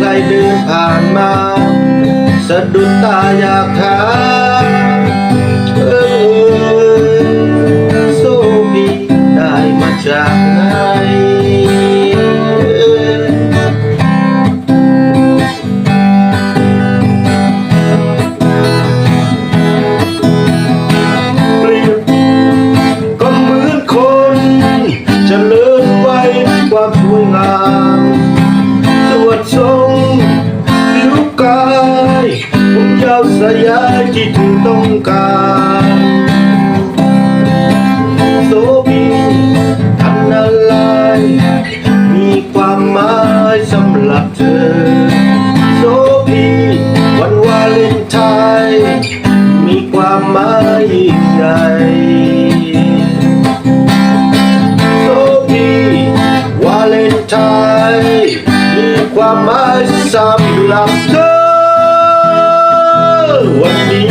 ใกล้ๆเดินผ่านมาสะดุดตาอยากถามเออโซบีได้มาจากไหนเปรียบก็เหมือนคนจริญวัยด้ความสวยงามาวสยายที่ถึงต้องการโสบีทันอะไรมีความหมายสำหรับเธอโสพีวันวาเลนไทน์มีความหมายยิ่งใหญ่โสพีวาเลนไทน์มีความหมายสำหรับเธอ วันนี้